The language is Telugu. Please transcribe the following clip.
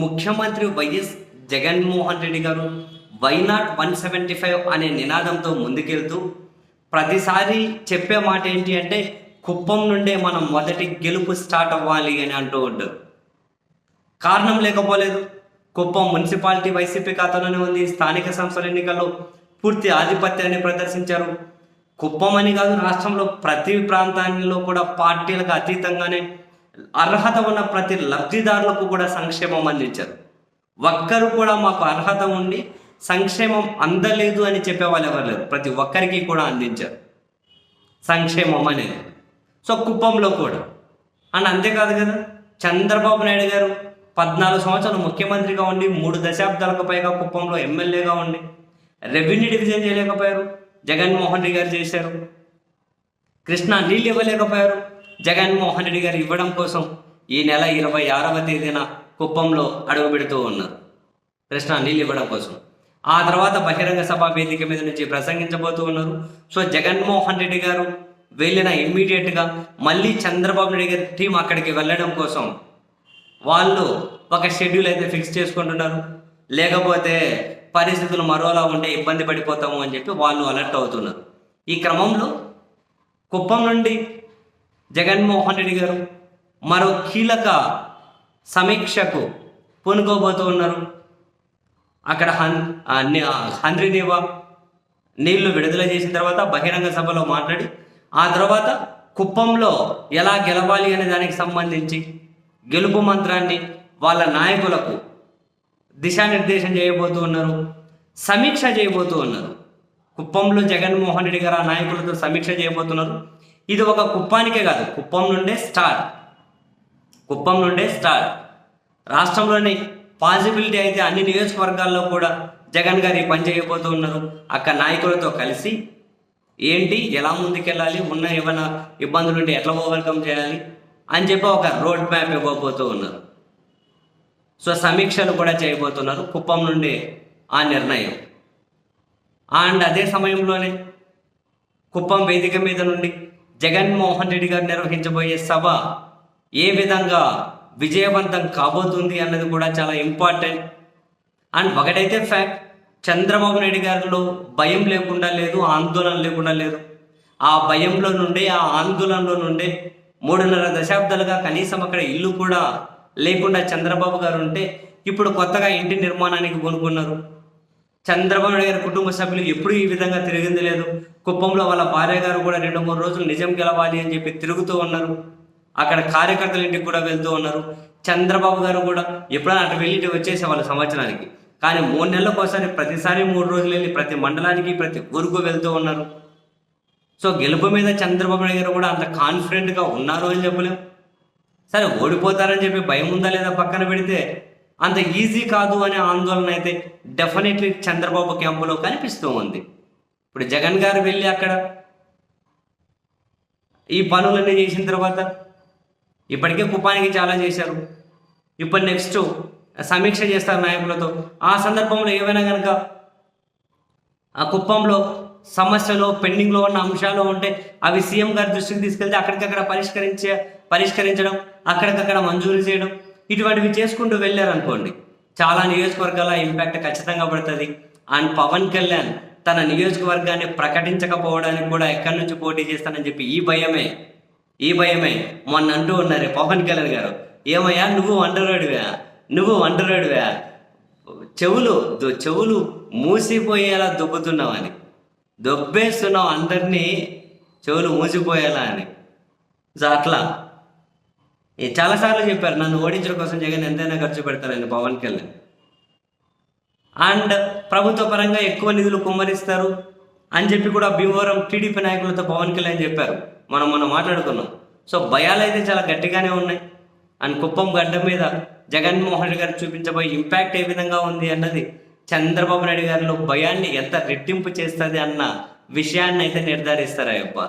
ముఖ్యమంత్రి వైఎస్ జగన్మోహన్ రెడ్డి గారు why not one seventy five అనే నినాదంతో ముందుకెళ్తూ ప్రతిసారి చెప్పే మాట ఏంటి అంటే కుప్పం నుండే మనం మొదటి గెలుపు స్టార్ట్ అవ్వాలి అని అంటూ ఉంటారు కారణం లేకపోలేదు. కుప్పం మున్సిపాలిటీ వైసీపీ ఖాతాలోనే ఉంది స్థానిక సంస్థల ఎన్నికల్లో పూర్తి ఆధిపత్యాన్ని ప్రదర్శించారు. కుప్పం అని కాదు రాష్ట్రంలో ప్రతి ప్రాంతాల్లో కూడా పార్టీలకు అతీతంగానే అర్హత ఉన్న ప్రతి లబ్ధిదారులకు కూడా సంక్షేమం అందించారు. ఒక్కరు కూడా మాకు అర్హత ఉండి సంక్షేమం అందలేదు అని చెప్పేవాళ్ళు ఎవరు లేరు. ప్రతి ఒక్కరికి కూడా అందించారు. సంక్షేమం అనేది. సో కుప్పంలో కూడా. అండ్ అంతేకాదు కదా చంద్రబాబు నాయుడు గారు పద్నాలుగు సంవత్సరాలు ముఖ్యమంత్రిగా ఉండి మూడు దశాబ్దాలకు పైగా కుప్పంలో ఎమ్మెల్యేగా ఉండి రెవెన్యూ డివిజన్ చేయలేకపోయారు. జగన్మోహన్ రెడ్డి గారు చేశారు. కృష్ణా నీళ్ళు ఇవ్వలేకపోయారు. జగన్మోహన్ రెడ్డి గారు ఇవ్వడం కోసం ఈ నెల ఇరవై ఆరవ తేదీన కుప్పంలో అడుగు పెడుతూ ఉన్నారు. కృష్ణా నీళ్ళు ఇవ్వడం కోసం. ఆ తర్వాత బహిరంగ సభ వేదిక మీద నుంచి ప్రసంగించబోతూ ఉన్నారు. సో జగన్మోహన్ రెడ్డి గారు వెళ్ళిన ఇమ్మీడియట్గా మళ్ళీ చంద్రబాబు నాయుడు గారి టీం అక్కడికి వెళ్ళడం కోసం వాళ్ళు ఒక షెడ్యూల్ అయితే ఫిక్స్ చేసుకుంటున్నారు. లేకపోతే పరిస్థితులు మరోలా ఉంటే ఇబ్బంది పడిపోతాము అని చెప్పి వాళ్ళు అలర్ట్ అవుతున్నారు. ఈ క్రమంలో కుప్పం నుండి జగన్మోహన్ రెడ్డి గారు మరో కీలక సమీక్షకు పూనుకోబోతూ ఉన్నారు. అక్కడ హన్ హంద్రి ని- నీళ్ళు విడుదల చేసిన తర్వాత బహిరంగ సభలో మాట్లాడి ఆ తర్వాత కుప్పంలో ఎలా గెలవాలి అనే దానికి సంబంధించి గెలుపు మంత్రాన్ని వాళ్ళ నాయకులకు దిశానిర్దేశం చేయబోతూ ఉన్నారు సమీక్ష చేయబోతూ ఉన్నారు. కుప్పంలో జగన్మోహన్ రెడ్డి గారు ఆ నాయకులతో సమీక్ష చేయబోతున్నారు. ఇది ఒక కుప్పానికే కాదు కుప్పం నుండే స్టార్ట్ కుప్పం నుండే స్టార్ట్ రాష్ట్రంలోని పాసిబిలిటీ అయితే అన్ని నియోజకవర్గాల్లో కూడా జగన్ గారు పని చేయబోతూ ఉన్నారు. అక్కడ నాయకులతో కలిసి ఏంటి ఎలా ముందుకెళ్ళాలి ఉన్న ఏమైనా ఇబ్బందులు ఉంటే ఎట్లా ఓవర్కమ్ చేయాలి అని చెప్పి ఒక రోడ్ మ్యాప్ ఇవ్వబోతూ ఉన్నారు. సో సమీక్షలు కూడా చేయబోతున్నారు కుప్పం నుండి ఆ నిర్ణయం. అండ్ అదే సమయంలోనే కుప్పం వేదిక మీద నుండి జగన్మోహన్ రెడ్డి గారు నిర్వహించబోయే సభ ఏ విధంగా విజయవంతం కాబోతుంది అన్నది కూడా చాలా ఇంపార్టెంట్. అండ్ ఒకటైతే ఫ్యాక్ట్ చంద్రబాబు నాయుడు గారిలో భయం లేకుండా లేదు ఆందోళన లేకుండా లేదు. ఆ భయంలో నుండి ఆ ఆందోళనలో నుండి మూడున్నర దశాబ్దాలుగా కనీసం అక్కడ ఇల్లు కూడా లేకుండా చంద్రబాబు గారు ఉంటే ఇప్పుడు కొత్తగా ఇంటి నిర్మాణానికి కొనుక్కున్నారు. చంద్రబాబు నాయుడు గారి కుటుంబ సభ్యులు ఎప్పుడు ఈ విధంగా తిరిగింది లేదు. కుప్పంలో వాళ్ళ భార్య గారు కూడా రెండు మూడు రోజులు నిజం గెలవాలి అని చెప్పి తిరుగుతూ ఉన్నారు. అక్కడ కార్యకర్తల ఇంటికి కూడా వెళ్తూ ఉన్నారు. చంద్రబాబు గారు కూడా ఎప్పుడైనా అటు వెళ్ళి వచ్చేసే వాళ్ళ సంవత్సరానికి. కానీ మూడు నెలలకు ఒకసారి ప్రతిసారి మూడు రోజులు వెళ్ళి ప్రతి మండలానికి ప్రతి ఊరుకు వెళ్తూ ఉన్నారు. సో గెలుపు మీద చంద్రబాబు నాయుడు గారు కూడా అంత కాన్ఫిడెంట్గా ఉన్నారు అని చెప్పలేం. సరే ఓడిపోతారని చెప్పి భయం ఉందా లేదా పక్కన పెడితే? అంత ఈజీ కాదు అనే ఆందోళన అయితే డెఫినెట్లీ చంద్రబాబు క్యాంపులో కనిపిస్తూ ఉంది. ఇప్పుడు జగన్ గారు వెళ్ళి అక్కడ ఈ పనులన్నీ చేసిన తర్వాత ఇప్పటికే కుప్పానికి చాలా చేశారు. ఇప్పుడు నెక్స్ట్ సమీక్ష చేస్తారు నాయకులతో. ఆ సందర్భంలో ఏమైనా కనుక ఆ కుప్పంలో సమస్యలు పెండింగ్లో ఉన్న అంశాలు ఉంటే అవి సీఎం గారి దృష్టికి తీసుకెళ్తే అక్కడికక్కడ పరిష్కరించే పరిష్కరించడం అక్కడికక్కడ మంజూరు చేయడం ఇటువంటివి చేసుకుంటూ వెళ్ళారనుకోండి చాలా నియోజకవర్గాల ఇంపాక్ట్ ఖచ్చితంగా పడుతుంది. అండ్ పవన్ కళ్యాణ్ తన నియోజకవర్గాన్ని ప్రకటించకపోవడానికి కూడా ఎక్కడి నుంచి పోటీ చేస్తానని చెప్పి ఈ భయమే ఈ భయమే. మొన్న అంటూ ఉన్నారు పవన్ కళ్యాణ్ గారు ఏమయ్యా నువ్వు వండరోడివా నువ్వు వండరోడివా చెవులు చెవులు మూసిపోయేలా దుబ్బుతున్నావు అని. దొబ్బేస్తున్నావు అందరినీ చెవులు మూసిపోయేలా అని. సో అట్లా. చాలాసార్లు చెప్పారు నన్ను ఓడించడం కోసం జగన్ ఎంతైనా ఖర్చు పెడతారని పవన్ కళ్యాణ్. అండ్ ప్రభుత్వ పరంగా ఎక్కువ నిధులు కుమ్మరిస్తారు అని చెప్పి కూడా భీమవరం టీడీపీ నాయకులతో పవన్ కళ్యాణ్ చెప్పారు. మనం మనం మాట్లాడుకున్నాం. సో భయాలు అయితే చాలా గట్టిగానే ఉన్నాయి. అండ్ కుప్పం గడ్డ మీద జగన్మోహన్ రెడ్డి గారు చూపించబోయే ఇంపాక్ట్ ఏ విధంగా ఉంది అన్నది చంద్రబాబు నాయుడు గారిలో భయాన్ని ఎంత రెట్టింపు చేస్తుంది అన్న విషయాన్ని అయితే నిర్ధారిస్తారా అబ్బా